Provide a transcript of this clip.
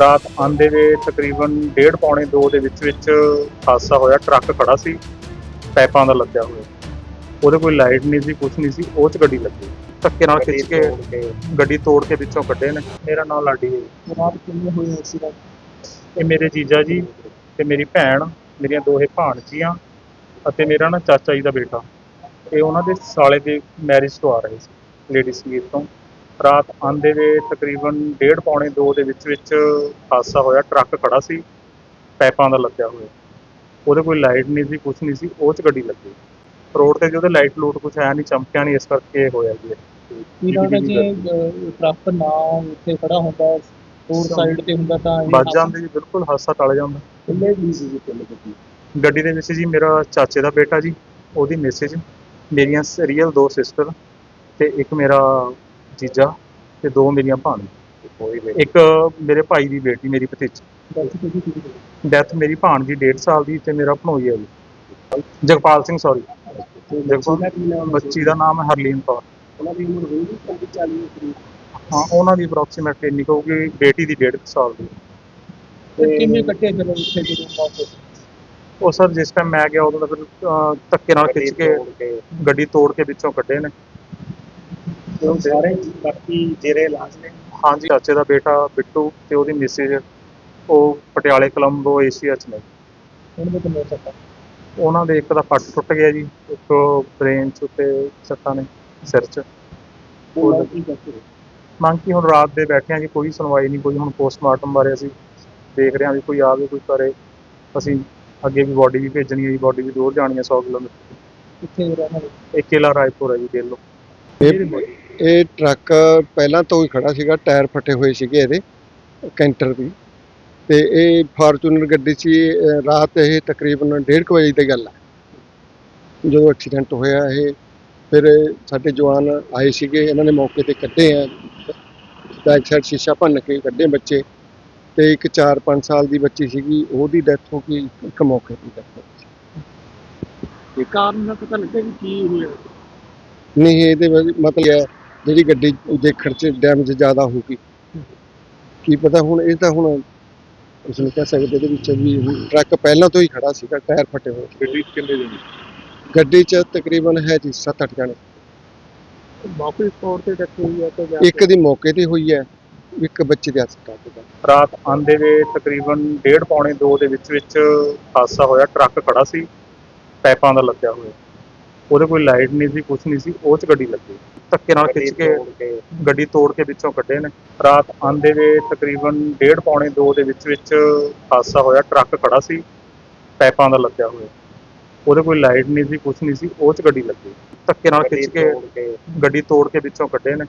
ਰਾਤ ਆਂਦੇ ਵੇ ਤਕਰੀਬਨ 1:30 ਪੌਣੇ 2 ਦੇ ਵਿੱਚ ਵਿੱਚ ਹਾਦਸਾ ਹੋਇਆ ਟਰੱਕ ਖੜਾ ਸੀ ਪੈਪਾਂ ਦਾ ਲੱਗਿਆ ਹੋਇਆ। ਉਹਦੇ ਕੋਈ ਲਾਈਟ ਨਹੀਂ ਸੀ ਕੁਝ ਨਹੀਂ ਸੀ ਉਹ ਚ ਗੱਡੀ ਲੱਗੀ। ਧੱਕੇ ਨਾਲ ਖਿੱਚ ਕੇ ਗੱਡੀ ਤੋੜ ਕੇ। ਵਿੱਚੋਂ ਕੱਢੇ ਨੇ। ਮੇਰਾ ਨਾਮ ਲਾਡੀ ਹੈ। ਰਾਤ ਕਿੰਨੇ ਹੋਏ ਐਕਸੀਡੈਂਟ ਇਹ ਮੇਰੇ ਜੀਜਾ ਜੀ ਤੇ ਮੇਰੀ ਭੈਣ ਮੇਰੀਆਂ ਦੋਹੇ ਭਾਣਜੀਆਂ ਅਤੇ ਮੇਰਾ ਨਾ ਚਾਚਾ ਜੀ ਦਾ ਬੇਟਾ। ਇਹ ਉਹਨਾਂ ਦੇ ਸਾਲੇ ਦੇ ਮੈਰਿਜ ਤੋਂ ਆ ਰਹੇ ਸੀ ਲੇਡੀ ਸੰਗੀਤ ਤੋਂ। ਰਾਤ ਆਂਦੇ ਵੇ ਤਕਰੀਬਨ 1:30 ਪੌਣੇ 2 ਦੇ ਵਿੱਚ ਵਿੱਚ ਹਾਦਸਾ ਹੋਇਆ ਟਰੱਕ ਖੜਾ ਸੀ ਪੈਪਾਂ ਦਾ ਲੱਗਿਆ ਹੋਇਆ। ਉਹਦੇ ਕੋਈ ਲਾਈਟ ਨਹੀਂ ਸੀ ਕੁਝ ਨਹੀਂ ਸੀ ਉਹ ਚ ਗੱਡੀ ਲੱਗੀ। ਰੋਡ ਤੇ ਜਿਹਦੇ ਲਾਈਟ ਲੂਟ ਕੁਝ ਹੈ ਨਹੀਂ ਚਮਕਿਆ ਨਹੀਂ ਇਸ ਕਰਕੇ ਹੋਇਆ ਜੀ। ਇਹ। ਕੀ ਲੱਗਦਾ ਜੇ ਅਹ, ਟਰੱਕ ਨਾ ਉੱਥੇ ਖੜਾ ਹੁੰਦਾ ਰੋਡ ਸਾਈਡ ਤੇ ਹੁੰਦਾ ਤਾਂ ਇਹ ਵੱਜ ਜਾਂਦੇ ਜੀ ਬਿਲਕੁਲ ਹਾਦਸਾ ਟਲ ਜਾਂਦਾ। ਕਿੰਨੇ ਵੀ ਸੀ ਜੀ ਕਿੰਨੇ ਗੱਡੀ ਗੱਡੀ ਦੇ ਵਿੱਚ ਜੀ ਮੇਰਾ ਚਾਚੇ ਦਾ ਬੇਟਾ ਜੀ ਉਹਦੀ ਮੈਸੇਜ ਮੇਰੀਆਂ ਰੀਅਲ ਦੋ ਸਿਸਟਰ ਤੇ ਇੱਕ ਮੇਰਾ ਜੀਜਾ ਤੇ ਦੋ ਮੇਰੀਆਂ ਭਾਣ ਇੱਕ ਮੇਰੇ ਭਾਈ ਦੀ ਬੇਟੀ ਮੇਰੀ ਭਤੀਜੀ। ਡੈਥ ਮੇਰੀ ਭਾਣ ਦੀ 1.5 ਸਾਲ ਦੀ ਤੇ ਮੇਰਾ ਭਣੋਈ ਹੈ ਜੀ। ਜਗਪਾਲ ਸਿੰਘ ਸੌਰੀ ਦੇਖੋ ਬੱਚੀ ਦਾ ਨਾਮ ਹਰਲੀਨ ਕੌਰ। ਉਹਨਾਂ ਦੀ ਉਮਰ ਹੋਈ 40 40 ਕਰੀਬ ਹਾਂ ਉਹਨਾਂ ਦੀ ਅਪਰੋਕਸੀਮੇਟ ਇੰਨੀ ਹੋਊਗੀ ਬੇਟੀ ਦੀ 1.5 ਸਾਲ ਦੀ। ਤੇ ਕਿੰਨੇ ਕੱਟੇ ਚਲੋ ਉੱਥੇ ਜਦੋਂ ਮੌਕੇ ਉਹ ਸਰ ਜਿਸ ਟਾਈਮ ਮੈਂ ਗਿਆ ਉਦੋਂ ਤਾਂ ਫਿਰ ਧੱਕੇ ਨਾਲ ਖਿੱਚ ਕੇ ਗੱਡੀ ਤੋੜ ਕੇ ਵਿੱਚੋਂ ਕੱਢੇ ਨੇ। ਉਹ ਸਾਰੇ ਬਾਕੀ ਜਿਹੜੇ ਇਲਾਜ ਨੇ। ਹਾਂਜੀ ਚਾਚੇ ਦਾ ਬੇਟਾ ਬਿੱਟੂ ਤੇ ਉਹਦੀ ਮਿਸਿਸ ਉਹ ਪਟਿਆਲੇ ਕੋਲੰਬੋ ਏਸ਼ੀਆ ਚ ਨੇ। ਉਹਨਾਂ ਦੇ ਕਿੰਨੇ ਸੱਟਾਂ? ਉਹਨਾਂ ਦੇ ਇੱਕ ਦਾ ਪੱਟ ਟੁੱਟ ਗਿਆ ਜੀ ਇੱਕ ਬ੍ਰੇਨ ਚ ਤੇ ਸੱਟਾਂ ਨੇ ਸਿਰ ਚ। ਉਹ ਕੀ ਕਰਦੇ? ਮੰਗ ਕੀ ਹੁਣ ਰਾਤ ਦੇ ਬੈਠੇ ਆ ਜੀ ਕੋਈ ਸੁਣਵਾਈ ਨਹੀਂ ਕੋਈ ਹੁਣ ਪੋਸਟਮਾਰਟਮ ਬਾਰੇ ਅਸੀਂ ਦੇਖ ਰਹੇ ਹਾਂ ਵੀ ਕੋਈ ਆਵੇ ਕੋਈ ਕਰੇ। ਅਸੀਂ ਅੱਗੇ ਵੀ ਬਾਡੀ ਵੀ ਭੇਜਣੀ ਹੈ ਜੀ ਬਾਡੀ ਵੀ ਦੂਰ ਜਾਣੀ ਹੈ 100 ਕਿਲੋਮੀਟਰ। ਕਿੱਥੇ ਰਹਿਣਾ ਇਹ ਕਿਲਾ ਰਾਏਪੁਰ ਹੈ ਜੀ ਦਿੱਲੋ ਇਹ ਇਹ ਟਰੱਕ ਪਹਿਲਾਂ ਤੋਂ ਹੀ ਖੜਾ ਸੀਗਾ ਟਾਇਰ ਫਟੇ ਹੋਏ ਸੀਗੇ ਇਹਦੇ ਕੈਂਟਰ ਦੀ। ਤੇ ਇਹ ਫਾਰਚੂਨਰ ਗੱਡੀ ਸੀ ਰਾਤ ਇਹ ਤਕਰੀਬਨ 1:30 ਵਜੇ ਦੀ ਗੱਲ ਹੈ ਜਦੋਂ ਐਕਸੀਡੈਂਟ ਹੋਇਆ ਇਹ ਫਿਰ ਸਾਡੇ ਜਵਾਨ ਆਏ ਸੀਗੇ ਇਹਨਾਂ ਨੇ ਮੌਕੇ ਤੇ ਕੱਢੇ ਆ। ਬੈਕ ਸਾਈਡ ਸ਼ੀਸ਼ਾ ਭੰਨ ਕੇ ਕੱਢੇ ਬੱਚੇ। ਤੇ ਇੱਕ 4-5 ਸਾਲ ਦੀ ਬੱਚੀ ਸੀਗੀ ਉਹਦੀ ਡੈਥ ਹੋ ਗਈ ਇੱਕ ਮੌਕੇ ਤੇ ਡੈਥ ਹੋ ਗਈ। ਇਹ ਕਾਰਨ ਦਾ ਪਤਾ ਲੱਗਾ ਕਿ ਕੀ ਹੋਇਆ। ਨਹੀਂ ਇਹਦੇ ਮਤਲਬ ਹੈ ਜਿਹੜੀ ਗੱਡੀ ਦੇਖਣ ਚ ਡੈਮੇਜ ਜ਼ਿਆਦਾ ਹੋਊਗੀ ਕੀ ਪਤਾ ਹੁਣ ਇਹ ਤਾਂ ਹੁਣ ਉਸ ਨੂੰ ਕਹਿ ਸਕਦੇ ਇਹਦੇ ਵਿੱਚ ਵੀ ਟਰੱਕ ਪਹਿਲਾਂ ਤੋਂ ਹੀ ਖੜਾ ਸੀਗਾ ਟਾਇਰ ਫਟੇ ਹੋਏ। ਗੱਡੀ ਕਿੰਨੇ ਦਿਨ ਗੱਡੀ ਚ ਤਕਰੀਬਨ ਹੈ ਜੀ 7-8 ਜਣੇ। ਮੌਕੇ ਤੌਰ ਤੇ ਡੈਥ ਹੋਈ ਹੈ ਤੇ ਇੱਕ ਦੀ ਮੌਕੇ ਤੇ ਹੋਈ ਹੈ ਇੱਕ ਬੱਚੇ ਦੇ ਹਸਪਤਾਲ ਤੇ ਰਾਤ ਆਂਦੇ ਵੇ ਤਕਰੀਬਨ 1:30 ਪੌਣੇ 2 ਦੇ ਵਿੱਚ ਵਿੱਚ ਹਾਦਸਾ ਹੋਇਆ ਟਰੱਕ ਖੜਾ ਸੀ ਪੈਪਾਂ ਦਾ ਲੱਗਿਆ ਹੋਇਆ। ਉਹਦੇ ਕੋਈ ਲਾਈਟ ਨਹੀਂ ਸੀ ਕੁਝ ਨਹੀਂ ਸੀ ਉਹ ਚ ਗੱਡੀ ਲੱਗੀ। ਧੱਕੇ ਨਾਲ ਖਿੱਚ ਕੇ ਗੱਡੀ ਤੋੜ ਕੇ। ਵਿੱਚੋਂ ਕੱਢੇ ਨੇ। ਰਾਤ ਆਂਦੇ ਵੇ ਤਕਰੀਬਨ 1:30 ਪੌਣੇ 2 ਦੇ ਵਿੱਚ ਵਿੱਚ ਹਾਦਸਾ ਹੋਇਆ ਟਰੱਕ ਖੜਾ ਸੀ ਪੈਪਾਂ ਦਾ ਲੱਗਿਆ ਹੋਇਆ। ਉਹਦੇ ਕੋਈ ਲਾਈਟ ਨਹੀਂ ਸੀ ਕੁਝ ਨਹੀਂ ਸੀ ਉਹ ਚ ਗੱਡੀ ਲੱਗੀ। ਧੱਕੇ ਨਾਲ ਖਿੱਚ ਕੇ। ਗੱਡੀ ਤੋੜ ਕੇ ਵਿੱਚੋਂ ਕੱਢੇ ਨੇ।